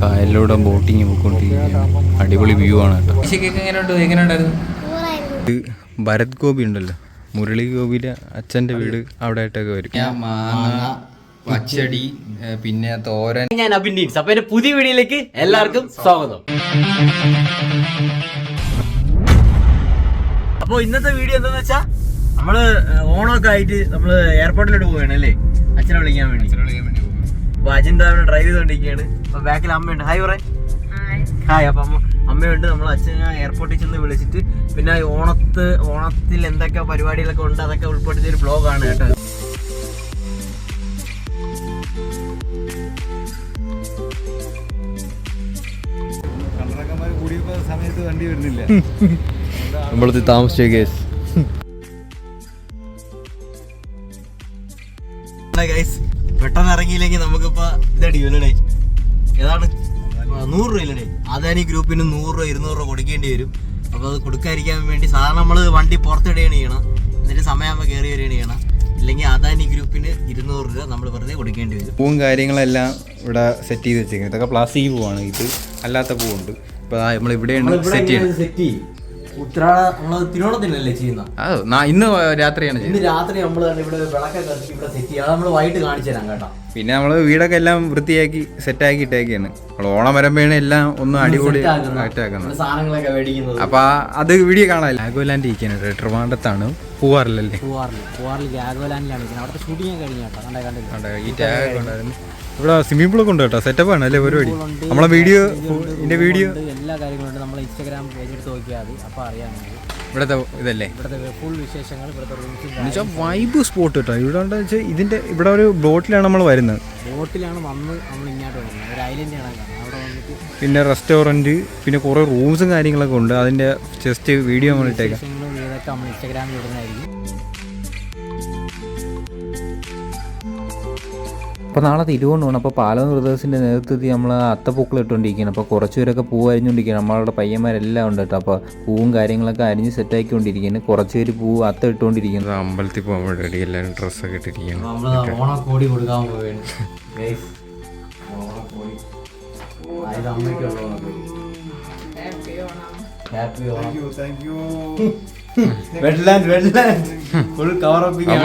കായലിലൂടെ boating പോയിക്കൊണ്ടിരിക്കുകയാണ്. അടിപൊളി view ആണ് കേട്ടോ. ഇത് ഭരത് ഗോപി ഉണ്ടല്ലോ. മുരളി ഗോപിയിലെ അച്ഛന്റെ വീട് അവിടെ ആയിട്ടൊക്കെ വരും മാങ്ങ പച്ചടി പിന്നെ തോരൻ. ഞാൻ അഭിനയിച്ചു അപ്പൊ എന്റെ പുതിയ വീഡിയോയിലേക്ക് എല്ലാവർക്കും സ്വാഗതം. അപ്പൊ ഇന്നത്തെ വീഡിയോ എന്താന്ന് വെച്ചാ നമ്മൾ ഓണൊക്കെ ഓണമൊക്കെ ആയിട്ട് നമ്മൾ എയർപോർട്ടിലോട്ട് പോവുകയാണ് അല്ലേ? അച്ഛനെ വിളിക്കാൻ വേണ്ടി. അപ്പൊ അവിടെ ഡ്രൈവ് ചെയ്തോണ്ടിരിക്കുകയാണ് അപ്പൊ ബാക്കിൽ അമ്മയുണ്ട്. ഹായ് പറ. ഹായ് അപ്പൊ അമ്മ അമ്മയുണ്ട്. നമ്മൾ അച്ഛനെ എയർപോർട്ടിൽ ചെന്ന് വിളിച്ചിട്ട് പിന്നെ ഓണത്ത് ഓണത്തിൽ എന്തൊക്കെ പരിപാടികളൊക്കെ ഉണ്ട് അതൊക്കെ ഉൾപ്പെടുത്തിയ ഒരു ബ്ലോഗാണ് കേട്ടോ. സമയത്ത് വണ്ടി വരുന്നില്ല. നമ്മളത് താമസിച്ച കേസ് ഗൈസ് പെട്ടെന്ന് ഇറങ്ങിയില്ലെങ്കിൽ നമുക്കിപ്പോ ഇതടിയൂലേ ഏതാണ്? നൂറ് രൂപ ഇല്ലടേ ഈ ഗ്രൂപ്പിന് നൂറ് രൂപ ഇരുന്നൂറ് രൂപ കൊടുക്കേണ്ടി വരും. അപ്പോൾ അത് കൊടുക്കാതിരിക്കാൻ വേണ്ടി സാധാരണ നമ്മൾ വണ്ടി പുറത്തിടുകയാണ് ചെയ്യണം. എന്നിട്ട് സമയമാകുമ്പോൾ കയറി വരികയാണ് ചെയ്യണം. ഇല്ലെങ്കിൽ അദാനി ഗ്രൂപ്പിന് ഇരുന്നൂറ് രൂപ നമ്മൾ വെറുതെ കൊടുക്കേണ്ടി വരും. പൂവും കാര്യങ്ങളെല്ലാം ഇവിടെ സെറ്റ് ചെയ്ത് വെച്ചേക്കുന്നത് ഇതൊക്കെ പ്ലാസ്റ്റിക് പൂവാണ്. ഇത് അല്ലാത്ത പൂവുണ്ട്. ഇപ്പോൾ നമ്മൾ ഇവിടെയാണ് സെറ്റ് ചെയ്യുന്നത് സെറ്റ് ചെയ്യും. ഉത്രാട നമ്മൾ തിരുവോണത്തിനല്ലേ ചെയ്യുന്ന? ഇന്ന് രാത്രിയാണ് ഇന്ന് രാത്രി നമ്മൾ ഇവിടെ വിളക്കൊക്കെ കത്തിച്ച് ഇവിടെ സെറ്റ് ചെയ്യുക അത് നമ്മൾ വൈകിട്ട് കാണിച്ചു തരാം കേട്ടോ. പിന്നെ നമ്മൾ വീടൊക്കെ എല്ലാം വൃത്തിയാക്കി സെറ്റാക്കി ഇട്ടേക്കാണ് നമ്മൾ ഓണം വരുമ്പോഴാണ് എല്ലാം ഒന്ന് അടിപൊളി ആക്കുന്നത്. അപ്പൊ അത് വീഡിയോ കാണാൻ കണ്ടേ ഈ ടാഗ് ഉണ്ടായിരുന്നു ഇവിടെ സ്വിമ്മിംഗ് പൂളൊക്കെ ഉണ്ട് കേട്ടോ. സെറ്റപ്പ് ആണ് അല്ലേ പരിപാടി? നമ്മളെ വീഡിയോ ഇതിന്റെ വീഡിയോ എല്ലാ കാര്യങ്ങളും നമ്മൾ ഇൻസ്റ്റാഗ്രാം പേജ് എടുത്ത് നോക്കിയാൽ അപ്പൊ അറിയാൻ ഇവിടുത്തെ ഇതല്ലേ? ഇവിടുത്തെ ഫുൾ വിശേഷങ്ങൾ ഇവിടുത്തെ റൂംസും വൈബ് സ്പോട്ട് കേട്ടോ. ഇവിടെ ഇതിന്റെ ഇവിടെ ഒരു ബോട്ടിലാണ് നമ്മൾ വരുന്നത്. ബോട്ടിലാണ് വന്ന് നമ്മൾ ഇങ്ങോട്ട് വരുന്നത്. ഒരു ഐലൻഡ് അവിടെ വന്നിട്ട് പിന്നെ റെസ്റ്റോറന്റ് പിന്നെ കുറേ റൂംസും കാര്യങ്ങളൊക്കെ ഉണ്ട്. അതിന്റെ ജസ്റ്റ് വീഡിയോ നമ്മൾ ഇട്ടേക്കാം. ഇതൊക്കെ നമ്മൾ ഇൻസ്റ്റാഗ്രാമിൽ ഇടുന്നതായിരിക്കും. അപ്പോൾ നാളെ തിരുവോണമാണ്. അപ്പോൾ പാലം ബ്രദേഴ്സിന്റെ നേതൃത്വത്തിൽ നമ്മൾ അത്തപ്പൂക്കൾ ഇട്ടുകൊണ്ടിരിക്കുകയാണ്. അപ്പോൾ കുറച്ച് പേരൊക്കെ പൂ അരിഞ്ഞുകൊണ്ടിരിക്കുകയാണ്. നമ്മളുടെ പയ്യന്മാരെല്ലാം ഉണ്ട് കേട്ടോ. അപ്പോൾ പൂവും കാര്യങ്ങളൊക്കെ അരിഞ്ഞ് സെറ്റാക്കിക്കൊണ്ടിരിക്കുകയാണ് കുറച്ച് പേര് പൂ അത്ത ഇട്ടുകൊണ്ടിരിക്കുന്നത് അമ്പലത്തിൽ പോകാൻ എല്ലാവരും ഡ്രസ്സൊക്കെ ഇട്ടിരിക്കുകയാണ്. നമ്മൾ ഓണക്കോടി കൊടുക്കാൻ പോവുകയാണ്. Happy Onam. Thank you Wedland Wedland full cover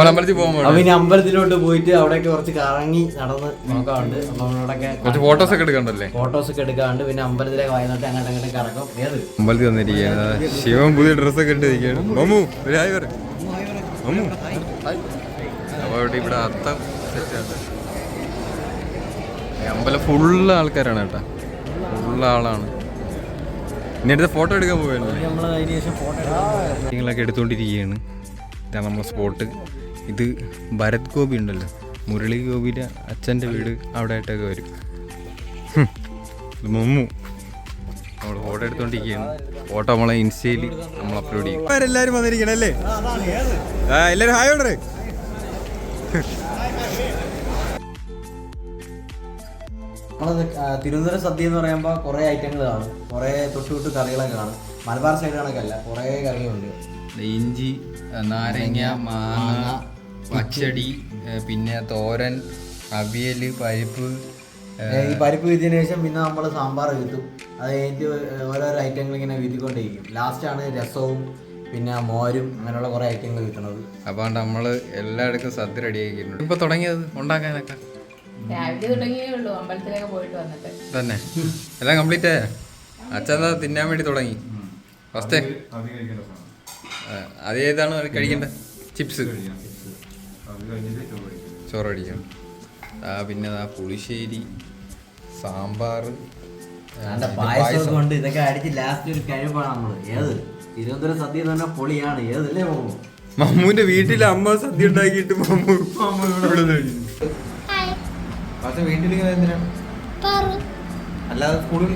അമ്പലത്തിൽ പോകാൻ അപ്പൊ ഇനി അമ്പലത്തിലോട്ട് പോയിട്ട് അവിടെയൊക്കെ കുറച്ച് കറങ്ങി നടന്ന് നോക്കാറുണ്ട്. അപ്പൊ നമ്മളവിടെയൊക്കെ കുറച്ച് ഫോട്ടോസ് ഒക്കെ എടുക്കണ്ടല്ലേ ഫോട്ടോസ് ഒക്കെ എടുക്കാറുണ്ട്. പിന്നെ അമ്പലത്തിലേക്ക് വയനാട്ട് അങ്ങോട്ട് അങ്ങോട്ട് കറക്കും ഏത്? അമ്പലത്തിൽ വന്നിരിക്കുകയാണ്. ശിവൻ പുതിയ ഡ്രസ്സൊക്കെ ഇട്ടിരിക്കുകയാണ്. മമ്മു ഒരു ഹായ് പറ മമ്മു. അപ്പോൾ ഇവിടെ അത്തം സെറ്റാണ് അമ്പലം ഫുള്ള് ആൾക്കാരാണ് കേട്ടോ. ഫുള്ള് ആളാണ്. ഇനി അടുത്ത് ഫോട്ടോ എടുക്കാൻ പോവുകയാണ് നിങ്ങളൊക്കെ അതിന് ശേഷം ഫോട്ടോ കാര്യങ്ങളൊക്കെ എടുത്തുകൊണ്ടിരിക്കുകയാണ് ഇതാണ് നമ്മുടെ സ്പോട്ട് ഇത് ഭരത് ഗോപി ഉണ്ടല്ലോ. മുരളി ഗോപിയുടെ അച്ഛന്റെ വീട് അവിടെ ആയിട്ടൊക്കെ വരും മമ്മു. നമ്മൾ ഫോട്ടോ എടുത്തോണ്ടിരിക്കുകയാണ് ഫോട്ടോ നമ്മളെ ഇൻസ്റ്റയിൽ നമ്മൾ അപ്ലോഡ് ചെയ്യും. എല്ലാവരും വന്നിരിക്കണം അല്ലേ ആ എല്ലാവരും ഹായ് ഓർഡർ നമ്മളത് തിരുവനന്തപുരം സദ്യ എന്ന് പറയുമ്പോൾ കുറേ ഐറ്റങ്ങൾ കാണും. കുറേ തൊട്ട് തൊട്ട് കറികളൊക്കെ കാണും. മലബാർ സൈഡ് കണക്കല്ല കുറേ കറികളുണ്ട്. ഇഞ്ചി നാരങ്ങ മാങ്ങ പച്ചടി പിന്നെ തോരൻ അവിയൽ പരിപ്പ് ഈ പരിപ്പ് വീതിയതിനു ശേഷം പിന്നെ നമ്മൾ സാമ്പാർ കിട്ടും. അത് കഴിഞ്ഞിട്ട് ഓരോരോ ഐറ്റങ്ങൾ ഇങ്ങനെ വീതിക്കൊണ്ടിരിക്കും ലാസ്റ്റാണ് രസവും പിന്നെ മോരും അങ്ങനെയുള്ള കുറേ ഐറ്റങ്ങൾ വീത്തണത് അപ്പോൾ നമ്മൾ എല്ലായിടത്തും സദ്യ റെഡി ആക്കിയിട്ടുണ്ട്. ഇപ്പോൾ തുടങ്ങിയത് ഉണ്ടാക്കാനൊക്കെ? രാവിലെ തുടങ്ങിയേ ഉള്ളൂ. അമ്പലത്തിലൊക്കെ പോയിട്ട് വന്നിട്ട്. തന്നെ. എല്ലാം കംപ്ലീറ്റ് ആയ? അച്ഛൻ ദാ തിന്നാൻ വേണ്ടി തുടങ്ങി? ഫസ്റ്റ് അത് കഴിക്കേണ്ട ഏതാണ് കഴിക്കേണ്ടത് ചിപ്സ് ചോറ് കഴിക്കും ആ പിന്നെ ആ പുളിശ്ശേരി സാമ്പാർ പായസം കൊണ്ട് ഇതൊക്കെ അടിച്ച് ലാസ്റ്റ് ഒരു കഴിവാണ് നമ്മൾ. ഏത്? തിരുവനന്തപുരം സദ്യ എന്ന് പറഞ്ഞാൽ പൊളിയാണ്. ഏതല്ലേ മമ്മൂന്റെ വീട്ടിലെ അമ്മ സദ്യ ഉണ്ടാക്കിയിട്ട് മമ്മൂ മമ്മൂ. പക്ഷെ വീട്ടിൽ എന്തിനാണ് അല്ലാതെ സ്കൂളിൽ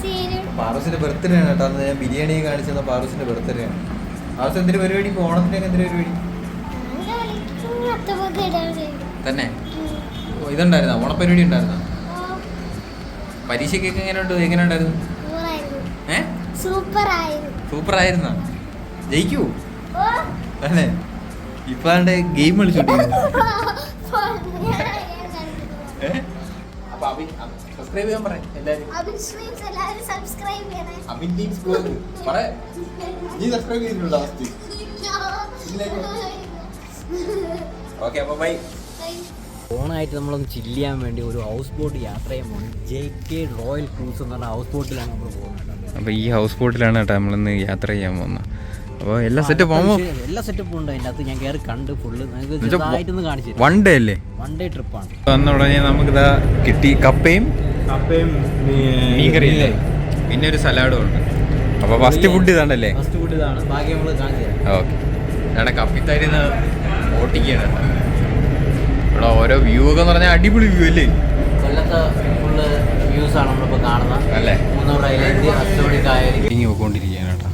സീരിയൽ. പാറൂസിന്റെ ബർത്ത്ഡേ ആണ് കേട്ടോ. അന്ന് ഞാൻ ബിരിയാണി കാണിച്ചത് പാറൂസിന്റെ ബർത്ത്ഡേ ആണ്. പാറൂസ് എന്തിനു പരിപാടി? ഇപ്പൊ ഓണത്തിനൊക്കെ എന്തിനു പരിപാടി? തന്നെ? ഇതുണ്ടായിരുന്നോ? ഓണപ്പരിപാടി ഉണ്ടായിരുന്നോ? പരീക്ഷയ്ക്കൊക്കെ എങ്ങനെയുണ്ട് എങ്ങനെ ഉണ്ടായിരുന്നു? ഏ? സൂപ്പർ ആയിരുന്നു സൂപ്പർ ആയിരുന്നോ ജയിക്കൂ അല്ലേ ഇപ്പൊ ഗെയിം കളിച്ചോണ്ടിരിക്കുന്നു ഞാൻ കണ്ടു. ഏ? സബ്സ്ക്രൈബ് ചെയ്യാൻ പറയാം എല്ലാരും സബ്സ്ക്രൈബ് ചെയ്യണേ. അബിൻ ടീംസ് ബ്ലോഗ് പറ നീ സബ്സ്ക്രൈബ് ചെയ്തിട്ടുണ്ടോ ഫസ്റ്റ് ഓക്കെ അപ്പോൾ ബൈ ഓണായിട്ട് നമ്മളൊന്ന് ചില്ല് ചെയ്യാൻ വേണ്ടി ഒരു ഹൗസ് ബോട്ട് യാത്ര ചെയ്യാൻ പോകുന്നത് ജെ കെ റോയൽ ക്രൂസ് എന്ന് പറഞ്ഞ ഹൗസ് ബോട്ടിലാണ് നമ്മൾ പോകുന്നത് അപ്പോൾ ഈ ഹൗസ് ബോട്ടിലാണ് കേട്ടോ നമ്മളിന്ന് യാത്ര ചെയ്യാൻ പോകുന്നത്. അപ്പോൾ എല്ലാ സെറ്റ് ആകുമ്പോൾ എല്ലാ സെറ്റപ്പും ഉണ്ട് അതിന്റെ അകത്ത് ഞാൻ കയറി കണ്ട് ഫുള്ള് നിങ്ങൾക്ക് കാണിച്ചു വൺ ഡേ അല്ലേ? വൺ ഡേ ട്രിപ്പാണ് വന്ന ഉടനെ നമുക്കിതാ കിട്ടി കപ്പയും പിന്നെ ഒരു സലാഡും ഉണ്ട്. അപ്പോൾ ഫസ്റ്റ് ഫുഡ് ഇതാണല്ലേ? ഫസ്റ്റ് ഫുഡ് ഇതാണ്. ബാക്കി നമ്മൾ കാണിച്ചു തരാം. ഓക്കെ. ഇവിടെ കപ്പിത്തായിരുന്ന ഓട്ടിക്കാണ് കേട്ടോ ഇവിടെ ഓരോ വ്യൂ ഒക്കെ എന്ന് പറഞ്ഞാൽ അടിപൊളി വ്യൂ അല്ലേ? കൊല്ലത്തെ ഫുള്ള് വ്യൂസ് ആണ് നമ്മളിപ്പോൾ കാണുന്നത്. അല്ലേ? മൂന്നൂറ് ഐലൻഡ് അസ്റ്റോടി കായൽ. ബോട്ടിങ് പോയിക്കൊണ്ടിരിക്കുകയാണ് കേട്ടോ.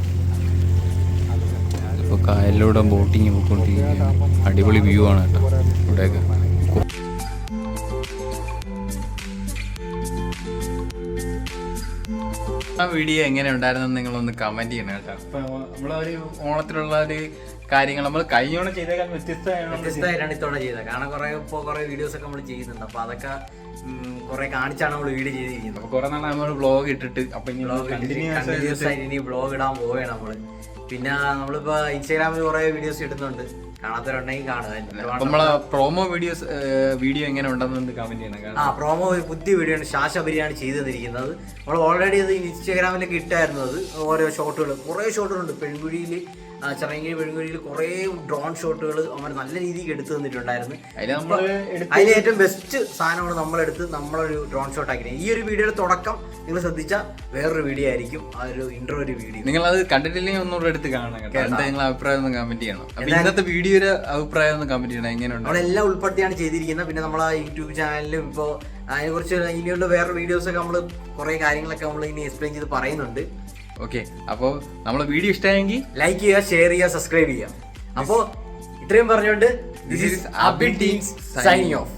ഇപ്പോൾ കായലിലൂടെ ബോട്ടിങ് പോയിക്കൊണ്ടിരിക്കുകയാണ്. അടിപൊളി വ്യൂ ആണ് കേട്ടോ ഇവിടെയൊക്കെ. ആ വീഡിയോ എങ്ങനെ ഉണ്ടായിരുന്നെന്ന് നിങ്ങളൊന്ന് കമന്റ് ചെയ്യണം കേട്ടോ. അപ്പൊ നമ്മളൊരു ഓണത്തിലുള്ള ഒരു കാര്യങ്ങൾ നമ്മൾ ഓണം ചെയ്തേക്കാൾ വ്യത്യസ്തമായിട്ടാണ് ഇത്തവണ ചെയ്തത്. കാരണം കുറെ ഇപ്പോൾ കുറെ വീഡിയോസ് ഒക്കെ നമ്മൾ ചെയ്യുന്നുണ്ട്. അപ്പൊ അതൊക്കെ കുറെ കാണിച്ചാണ് നമ്മൾ വീഡിയോ ചെയ്തിരിക്കുന്നത്. അപ്പൊ കുറെ നാളെ നമ്മൾ ബ്ലോഗ് ഇട്ടിട്ട് അപ്പൊ ഇനി കണ്ടിന്യൂസ് ആയിട്ട് ഇനി ബ്ലോഗ് ഇടാൻ പോവുകയാണ് നമ്മൾ. പിന്നെ നമ്മളിപ്പോ ഇൻസ്റ്റാഗ്രാമിൽ കുറെ വീഡിയോസ് ഇടുന്നുണ്ട്. കാണാത്തവരുണ്ടെങ്കിൽ കാണുക. നമ്മളെ പ്രോമോ വീഡിയോസ് വീഡിയോ എങ്ങനെ ഉണ്ടെന്ന് കമന്റ് ചെയ്യണം. ആ പ്രോമോ ഒരു പുതിയ വീഡിയോ ആണ്. ശാശ ബിരിയാണി ചെയ്തു തന്നിരിക്കുന്നത് നമ്മൾ ഓൾറെഡി അത് ഇൻസ്റ്റാഗ്രാമിലൊക്കെ ഇട്ടായിരുന്നു അത്. ഓരോ ഷോട്ടുകൾ കുറേ ഷോട്ടുകളുണ്ട് പെൺകുഴിയിൽ ചെറങ്ങി പെൺകുഴിയിൽ കുറേ ഡ്രോൺ ഷോട്ടുകൾ അവർ നല്ല രീതിക്ക് എടുത്തു തന്നിട്ടുണ്ടായിരുന്നു. അതിൽ ഏറ്റവും ബെസ്റ്റ് സാധനമാണ് നമ്മളെടുത്ത് നമ്മളൊരു ഡ്രോൺ ഷോട്ട് ആക്കി ഈ ഒരു വീഡിയോയുടെ തുടക്കം നിങ്ങൾ ശ്രദ്ധിച്ചാൽ വേറൊരു വീഡിയോ ആയിരിക്കും. ആ ഒരു ഇൻട്രോ ഒരു വീഡിയോ നിങ്ങൾ അത് കണ്ടിട്ടില്ലെങ്കിൽ ഒന്നുകൂടെ എടുത്ത് കാണണം. എന്താ നിങ്ങളെ അഭിപ്രായം ഒന്ന് കമന്റ് ചെയ്യണം. ഇന്നത്തെ വീഡിയോയുടെ അഭിപ്രായം ഒന്ന് കമന്റ് ചെയ്യണം. എങ്ങനെയുണ്ട് നമ്മളെല്ലാം ഉൾപ്പെടുത്തിയാണ് ചെയ്തിരിക്കുന്നത്. പിന്നെ നമ്മളെ യൂട്യൂബ് ചാനലിലും ഇപ്പോൾ അതിനെക്കുറിച്ച് ഇനിയുള്ള വേറെ വീഡിയോസൊക്കെ നമ്മൾ കുറേ കാര്യങ്ങളൊക്കെ നമ്മൾ ഇനി എക്സ്പ്ലെയിൻ ചെയ്ത് പറയുന്നുണ്ട്. ഓക്കെ അപ്പോൾ നമ്മളെ വീഡിയോ ഇഷ്ടമായെങ്കിൽ ലൈക്ക് ചെയ്യുക ഷെയർ ചെയ്യുക സബ്സ്ക്രൈബ് ചെയ്യുക. അപ്പോൾ ഇത്രയും പറഞ്ഞുകൊണ്ട് this is Abin team's signing off